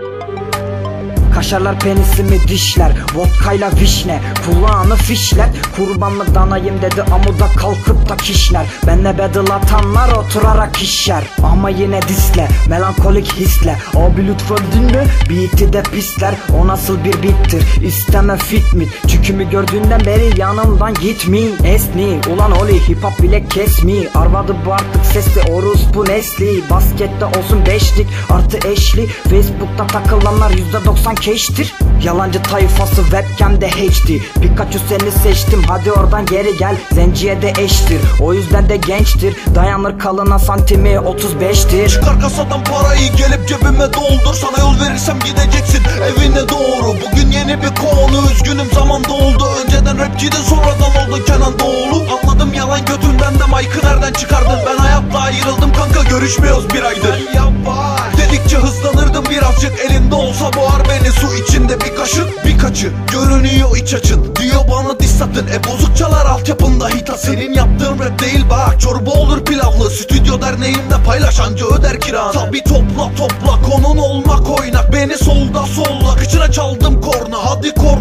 thank you Kaşarlar penisimi dişler Vodkayla vişne Kulağını fişler. Kurbanlık danayım dedi amuda kalkıp da kişner. Benle battle atanlar oturarak işer Ama yine disle Melankolik hisle. Abi lütfen dinle Beat'i de pisler O nasıl bir bittir? İsteme fit mi? Çükümü gördüğünden beri yanımdan gitmi Esni Ulan oli hip hop bile kesmi Arvadı bu artık sesli orospu nesli. Baskette olsun beşlik artı eşli. Facebook'ta takılanlar %90 keştir Yalancı tayfası webcam'de HD Pikachu seni seçtim hadi oradan geri gel. Zenciye de eştir o yüzden de gençtir. Dayanır kalına santimi 35'tir Çıkar kasadan parayı gelip cebime doldur. Sana yol verirsem gideceksin evine doğru. Bugün yeni bir konu üzgünüm zaman doldu. Önceden rapçiydin sonradan oldun Kenan Doğulu. Anladım yalan götünden de Mike'ı nereden çıkardın? Ben hayatla ayrıldım kanka görüşmüyoruz bir aydır. Dedikçe hızlanırdım birazcık. Elinde olsa boğar birkaçı Görünüyor iç açın. Diyor bana diss atın. E bozuk çalar altyapında hita Senin yaptığın rap değil bak. Çorba olur pilavlı. Stüdyo derneğimde paylaş anca öder kiranı Tabi topla topla. Konun olmak oynak. Beni solda solla. Kıçına çaldım korna. Hadi korkak